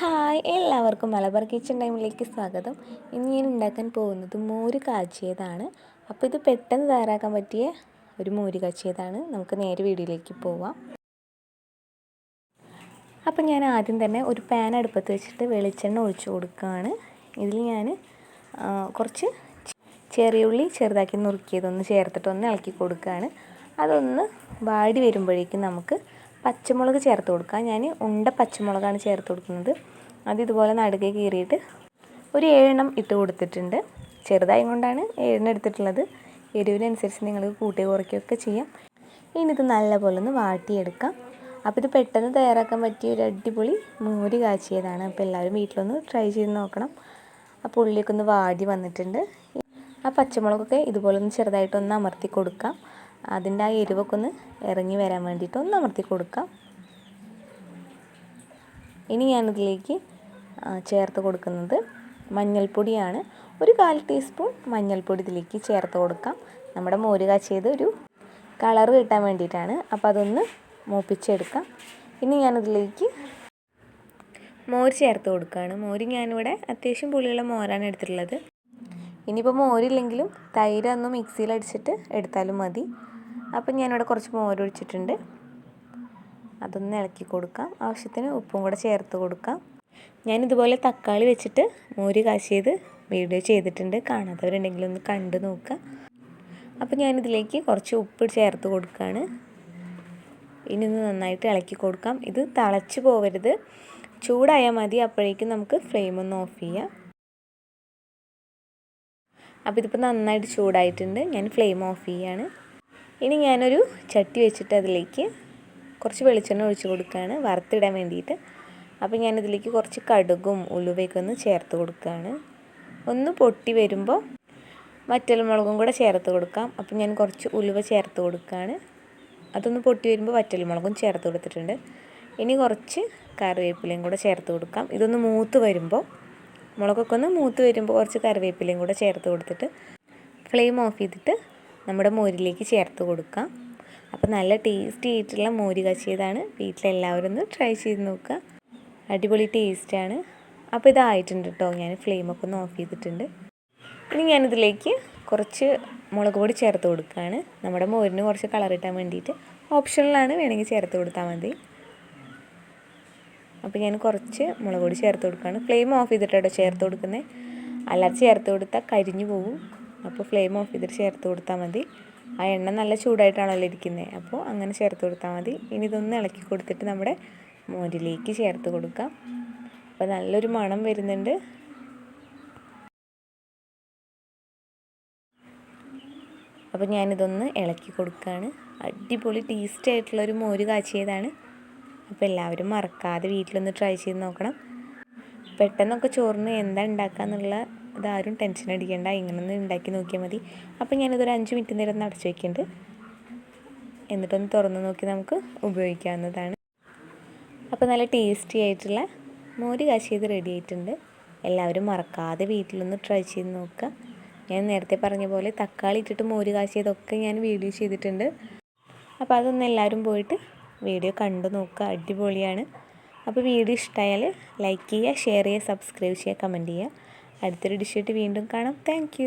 Hi എല്ലാവർക്കും Malabar kitchen ടൈമിലേക്ക് സ്വാഗതം. ഇന്ന് ഞാൻ ഉണ്ടാക്കാൻ പോകുന്നത് മോര് കാച്ചിയതാണ്. അപ്പോൾ ഇത് പെട്ടെന്ന് തയ്യാറാക്കാൻ പറ്റിയ ഒരു മോര് കാച്ചിയതാണ്. നമുക്ക് നേരെ വീഡിയോയിലേക്ക് പോവാം. അപ്പോൾ ഞാൻ ആദ്യം തന്നെ ഒരു പാൻ അടുപ്പത്ത് വെച്ചിട്ട് വെളിച്ചെണ്ണ ഒഴിച്ചു കൊടുക്കുകയാണ്. ഇതിൽ ഞാൻ കുറച്ച് ചെറിയ ഉള്ളി ചെറുതാക്കി നുറുക്കിയതൊന്ന് ചേർത്തിട്ടൊന്ന് ഇളക്കി കൊടുക്കുകയാണ്. അതൊന്ന് വാടി വരുമ്പോഴേക്കും നമുക്ക് പച്ചമുളക് ചേർത്ത് കൊടുക്കുക ഞാൻ ഉണ്ട പച്ചമുളകാണ് ചേർത്ത് കൊടുക്കുന്നത്. അത് ഇതുപോലെ നടുകെ കീറിയിട്ട് ഒരു ഏഴെണ്ണം ഇട്ട് കൊടുത്തിട്ടുണ്ട്. ചെറുതായത് കൊണ്ടാണ് ഏഴെണ്ണം എടുത്തിട്ടുള്ളത്. എരിവിനനുസരിച്ച് നിങ്ങൾക്ക് കൂട്ടി കുറയ്ക്കുകയൊക്കെ ചെയ്യാം. ഇനി ഇത് നല്ലപോലെ ഒന്ന് വാട്ടിയെടുക്കാം. അപ്പോൾ ഇത് പെട്ടെന്ന് തയ്യാറാക്കാൻ പറ്റിയ ഒരു അടിപൊളി മോര് കാച്ചിയതാണ്. അപ്പോൾ എല്ലാവരും വീട്ടിലൊന്ന് ട്രൈ ചെയ്ത് നോക്കണം. ആ പുള്ളിയൊക്കെ ഒന്ന് വാടി വന്നിട്ടുണ്ട്. ആ പച്ചമുളകൊക്കെ ഇതുപോലെ ഒന്ന് ചെറുതായിട്ടൊന്ന് അമർത്തി കൊടുക്കാം. അതിന്റെ ആ എരിവൊക്കെ ഒന്ന് ഇറങ്ങി വരാൻ വേണ്ടിയിട്ട് ഒന്ന് അമർത്തി കൊടുക്കാം. ഇനി ഞാനിതിലേക്ക് ചേർത്ത് കൊടുക്കുന്നത് മഞ്ഞൾപ്പൊടിയാണ്. ഒരു കാൽ ടീസ്പൂൺ മഞ്ഞൾപ്പൊടി ഇതിലേക്ക് ചേർത്ത് കൊടുക്കാം. നമ്മുടെ മോര് കാച്ചിയത് ഒരു കളർ കിട്ടാൻ വേണ്ടിയിട്ടാണ്. അപ്പോൾ അതൊന്ന് മൂപ്പിച്ചെടുക്കാം. ഇനി ഞാനിതിലേക്ക് മോര് ചേർത്ത് കൊടുക്കുകയാണ്. മോര് ഞാനിവിടെ അത്യാവശ്യം പുളിയുള്ള മോരാണ് എടുത്തിട്ടുള്ളത്. ഇനിയിപ്പോൾ മോരില്ലെങ്കിലും തൈര് ഒന്ന് മിക്സിയിൽ അടിച്ചിട്ട് എടുത്താലും മതി. അപ്പം ഞാനിവിടെ കുറച്ച് മോരൊഴിച്ചിട്ടുണ്ട് അതൊന്ന് ഇളക്കി കൊടുക്കാം. ആവശ്യത്തിന് ഉപ്പും കൂടെ ചേർത്ത് കൊടുക്കാം. ഞാനിതുപോലെ തക്കാളി വെച്ചിട്ട് മോര് കാശിയത് വീഡിയോ ചെയ്തിട്ടുണ്ട്. കാണാത്തവരുണ്ടെങ്കിൽ ഒന്ന് കണ്ടു നോക്കുക. അപ്പോൾ ഞാനിതിലേക്ക് കുറച്ച് ഉപ്പ് ചേർത്ത് കൊടുക്കുകയാണ്. ഇനി ഒന്ന് നന്നായിട്ട് ഇളക്കി കൊടുക്കാം. ഇത് തിളച്ച് പോകരുത് ചൂടായാൽ മതി. അപ്പോഴേക്കും നമുക്ക് ഫ്ലെയിം ഒന്ന് ഓഫ് ചെയ്യാം. അപ്പോൾ ഇതിപ്പോൾ നന്നായിട്ട് ചൂടായിട്ടുണ്ട്. ഞാൻ ഫ്ലെയിം ഓഫ് ചെയ്യാണ്. ഇനി ഞാനൊരു ചട്ടി വെച്ചിട്ട് അതിലേക്ക് കുറച്ച് വെളിച്ചെണ്ണ ഒഴിച്ച് കൊടുക്കുകയാണ്. വറുത്തിടാൻ വേണ്ടിയിട്ട്. അപ്പോൾ ഞാനിതിലേക്ക് കുറച്ച് കടുകും ഉലുവയൊക്കെ ഒന്ന് ചേർത്ത് കൊടുക്കുകയാണ്. ഒന്ന് പൊട്ടി വരുമ്പോൾ വറ്റൽമുളകും കൂടെ ചേർത്ത് കൊടുക്കാം. അപ്പം ഞാൻ കുറച്ച് ഉലുവ ചേർത്ത് കൊടുക്കുകയാണ്. അതൊന്ന് പൊട്ടി വരുമ്പോൾ വറ്റൽമുളകും ചേർത്ത് കൊടുത്തിട്ടുണ്ട്. ഇനി കുറച്ച് കറിവേപ്പിലയും കൂടെ ചേർത്ത് കൊടുക്കാം. ഇതൊന്ന് മൂത്ത് വരുമ്പോൾ മുളകൊക്കെ ഒന്ന് മൂത്ത് വരുമ്പോൾ കുറച്ച് കറിവേപ്പിലയും കൂടെ ചേർത്ത് കൊടുത്തിട്ട് ഫ്ലെയിം ഓഫ് ചെയ്തിട്ട് നമ്മുടെ മോരിലേക്ക് ചേർത്ത് കൊടുക്കാം. അപ്പോൾ നല്ല ടേസ്റ്റി ആയിട്ടുള്ള മോര് കശിയതാണ് വീട്ടിലെല്ലാവരും ഒന്ന് ട്രൈ ചെയ്ത് നോക്കുക. അടിപൊളി ടേസ്റ്റാണ് അപ്പോൾ ഇതായിട്ടുണ്ട് കേട്ടോ ഞാൻ ഫ്ലെയിമൊക്കെ ഒന്ന് ഓഫ് ചെയ്തിട്ടുണ്ട്. ഇനി ഞാനിതിലേക്ക് കുറച്ച് മുളക് പൊടി ചേർത്ത് കൊടുക്കുകയാണ്. നമ്മുടെ മോരിന് കുറച്ച് കളർ കിട്ടാൻ വേണ്ടിയിട്ട് ഓപ്ഷണലാണ് വേണമെങ്കിൽ ചേർത്ത് കൊടുത്താൽ മതി. അപ്പോൾ ഞാൻ കുറച്ച് മുളക് പൊടി ചേർത്ത് കൊടുക്കുകയാണ്. ഫ്ലെയിം ഓഫ് ചെയ്തിട്ടോ ചേർത്ത് കൊടുക്കുന്നത്. അല്ലാതെ ചേർത്ത് കൊടുത്താൽ കരിഞ്ഞു പോകും അപ്പോൾ ഫ്ലെയിം ഓഫ് ചെയ്തിട്ട് ചേർത്ത് കൊടുത്താൽ മതി. ആ എണ്ണ നല്ല ചൂടായിട്ടാണല്ലോ ഇരിക്കുന്നത് അപ്പോൾ അങ്ങനെ ചേർത്ത് കൊടുത്താൽ മതി. ഇനി ഇതൊന്ന് ഇളക്കി കൊടുത്തിട്ട് നമ്മുടെ മോരിലേക്ക് ചേർത്ത് കൊടുക്കാം. അപ്പോൾ നല്ലൊരു മണം വരുന്നുണ്ട്. അപ്പോൾ ഞാനിതൊന്ന് ഇളക്കി കൊടുക്കുകയാണ്. അടിപൊളി ടേസ്റ്റി ആയിട്ടുള്ളൊരു മോര് കാച്ചിയതാണ്. അപ്പോൾ എല്ലാവരും മറക്കാതെ വീട്ടിലൊന്ന് ട്രൈ ചെയ്ത് നോക്കണം. പെട്ടെന്നൊക്കെ ചോറിന് എന്താ ഉണ്ടാക്കുക എന്നുള്ള ഇതാരും ടെൻഷൻ അടിക്കേണ്ട ഇങ്ങനൊന്ന് ഉണ്ടാക്കി നോക്കിയാൽ മതി. അപ്പോൾ ഞാനിതൊരു അഞ്ച് മിനിറ്റ് നേരം ഒന്ന് അടച്ചു വയ്ക്കുന്നുണ്ട് എന്നിട്ടൊന്ന് തുറന്ന് നോക്കി നമുക്ക് ഉപയോഗിക്കാവുന്നതാണ്. അപ്പോൾ നല്ല ടേസ്റ്റി ആയിട്ടുള്ള മോര് കാശിയത് റെഡി ആയിട്ടുണ്ട്. എല്ലാവരും മറക്കാതെ വീട്ടിലൊന്ന് ട്രൈ ചെയ്ത് നോക്കുക. ഞാൻ നേരത്തെ പറഞ്ഞ പോലെ തക്കാളി ഇട്ടിട്ട് മോര് കാശിയതൊക്കെ ഞാൻ വീഡിയോ ചെയ്തിട്ടുണ്ട്. അപ്പോൾ അതൊന്ന് എല്ലാവരും പോയിട്ട് വീഡിയോ കണ്ടു നോക്കുക. അടിപൊളിയാണ്. അപ്പോൾ വീഡിയോ ഇഷ്ടമായാൽ ലൈക്ക് ചെയ്യുക ഷെയർ ചെയ്യുക സബ്സ്ക്രൈബ് ചെയ്യുക കമന്റ് ചെയ്യുക. അടുത്തൊരു ഡിഷായിട്ട് വീണ്ടും കാണാം. താങ്ക്